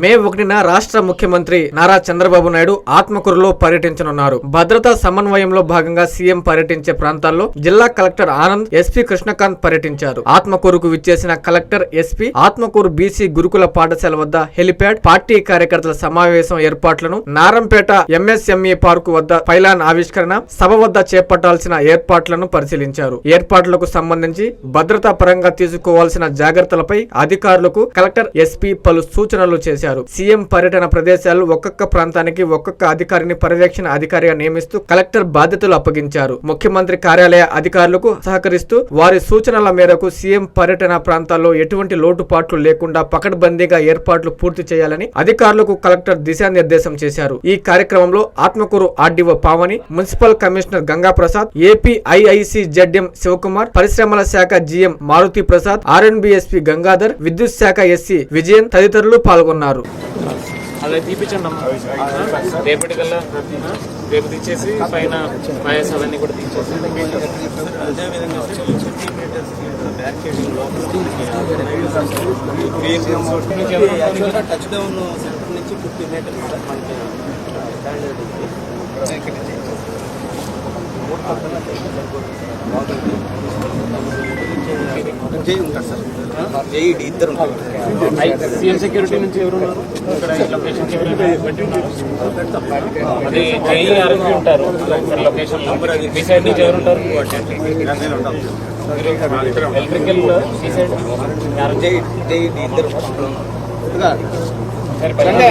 మే ఒకటిన రాష్ట్ర ముఖ్యమంత్రి నారా చంద్రబాబు నాయుడు ఆత్మకూరులో పర్యటించనున్నారు. భద్రతా సమన్వయంలో భాగంగా సీఎం పర్యటించే ప్రాంతాల్లో జిల్లా కలెక్టర్ ఆనంద్ ఎస్పీ కృష్ణకాంత్ పర్యటించారు. ఆత్మకూరుకు విచ్చేసిన కలెక్టర్ ఎస్పీ ఆత్మకూరు బీసీ గురుకుల పాఠశాల వద్ద హెలిప్యాడ్ పార్టీ కార్యకర్తల సమావేశం ఏర్పాట్లను నారంపేట ఎంఎస్ఎంఈ పార్కు వద్ద పైలాన్ ఆవిష్కరణ సభ వద్ద చేపట్టాల్సిన ఏర్పాట్లను పరిశీలించారు. ఏర్పాట్లకు సంబంధించి భద్రతా పరంగా తీసుకోవాల్సిన జాగ్రత్తలపై అధికారులకు కలెక్టర్ ఎస్పీ పలు సూచనలు చేశారు. సీఎం పర్యటన ప్రదేశాలు ఒక్కొక్క ప్రాంతానికి ఒక్కొక్క అధికారిని పర్యవేక్షణ అధికారిగా నియమిస్తూ కలెక్టర్ బాధ్యతలు అప్పగించారు. ముఖ్యమంత్రి కార్యాలయ అధికారులకు సహకరిస్తూ వారి సూచనల మేరకు సీఎం పర్యటన ప్రాంతాల్లో ఎటువంటి లోటుపాట్లు లేకుండా పకడ్బందీగా ఏర్పాట్లు పూర్తి చేయాలని అధికారులకు కలెక్టర్ దిశానిర్దేశం చేశారు. ఈ కార్యక్రమంలో Atmakur RDO Pavani municipal commissioner Ganga Prasad AP IIC ZM Sivakumar పరిశ్రమల శాఖ జీఎం మారుతి ప్రసాద్ ఆర్ఎన్బిఎస్పి గంగాధర్ విద్యుత్ శాఖ ఎస్సీ విజయన్ తదితరులు పాల్గొన్నారు. అలా తీపించండి అమ్మా. రేపటికల్లా ఆ, రేపు తీసేసి పైన వయస్ అవన్నీ కూడా తీసేసి. టచ్ డౌన్ సెంటర్ నుంచి ఫిఫ్టీ మీటర్స్. మనకి. జై ఉంటారు సార్ ఇద్దరు ఉంటారు సీఎం సెక్యూరిటీ నుంచి ఎవరు ఉన్నారు లొకేషన్ అది ఉంటారు లొకేషన్ మీ సైడ్ నుంచి ఎవరు ఉంటారు ఎలక్ట్రికల్ ఈ సైడ్ జై జైడి ఇద్దరు సరే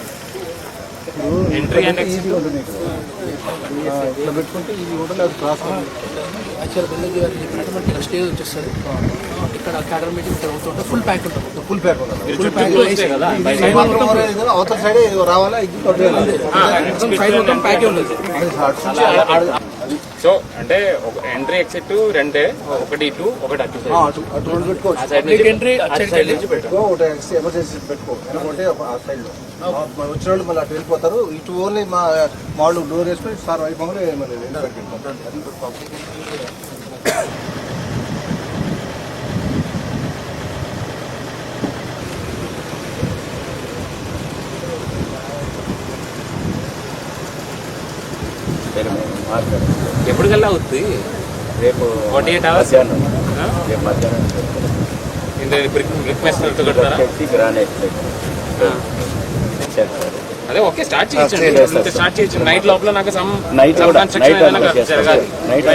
ఎంట్రీ అండ్ ఎగ్జిట్ ఇట్లా పెట్టుకుంటే ఇది ఉంటుంది అది క్రాస్ యాక్చువల్ బిల్డింగ్ చెప్పినట్టు మనకి ఇక్కడ స్టేజ్ వచ్చేస్తుంది. ఇక్కడ అకాడమీ మీటింగ్ ఇక్కడ అవుతుంటే ఫుల్ ప్యాక్ ఉంటుంది. ఫుల్ ప్యాక్ ఉంటుంది. ఫుల్ అవతల సైడ్ రావాలా ఇది మొత్తం సైడ్ మొత్తం ప్యాకే ఉంటుంది. సో అంటే ఒక ఎంట్రీ ఎగ్జిట్ రెండే. ఒకటి ఇటు ఒకటి అటు ఎమర్జెన్సీ పెట్టుకో. ఎందుకంటే ఆ సైడ్లో. వచ్చిన వాళ్ళు మళ్ళీ అటు వెళ్ళిపోతారు. ఇటు ఓన్లీ మా వాళ్ళు డోర్ వేసుకొని సార్ వైభవంలో ఎండ ఎప్పటికల్లా అవుతుంది రేపు ఫార్టీ ఎయిట్ అవర్స్ రేపు మధ్యాహ్నం. ఇంత చేస్తారు అదే ఓకే స్టార్ట్ చేస్తాం. స్టార్ట్ చేయొచ్చు నైట్ లోపల నాకు సమ్ కూడా, కన్స్ట్రక్షన్ జరగాలి. Night.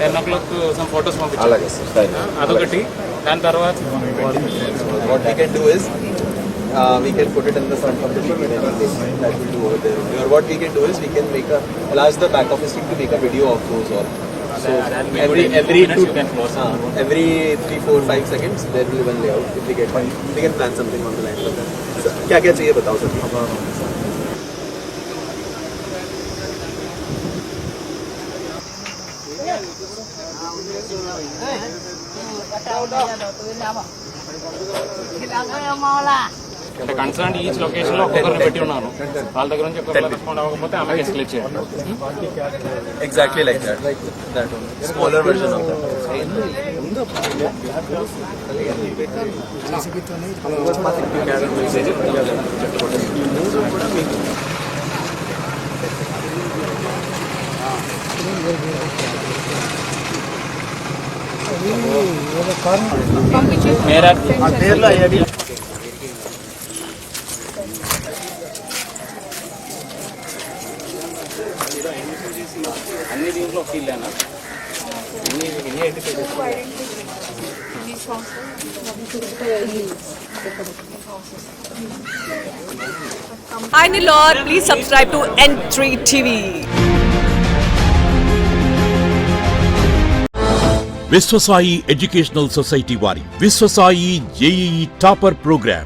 Ten o'clock some photos పంపించాలి అలాగే సార్. సరే అదొకటి. దాని తర్వాత uh, we can put it in the front of the meeting anything that will do over there. Or what we can do is, we can make a, I'll ask the back office team to make a video of those all. So every every minutes two, you can close. uh, every three, four, five seconds there will be one layout. If we get one, we can plan something on the line of that. So, क्या क्या चाहिए बताओ sir అంటే concern each లొకేషన్లో ఒక్కొక్కరిని పెట్టి ఉన్నాను వాళ్ళ దగ్గర నుంచి ఒక్కొక్కరు రెస్పాండ్ అవ్వకపోతే ఆమెకి ఎస్కలేట్ చేయండి Exactly like that. Like that one. Smaller version of that. మేరా దీంట్లో ఫీల్డేనా ఎన్ని ఎన్ని identify Hi Nilor, please subscribe to N3 TV. Vishwasai educational society వారి విశ్వసాయి జేఈఈ టాపర్ ప్రోగ్రాం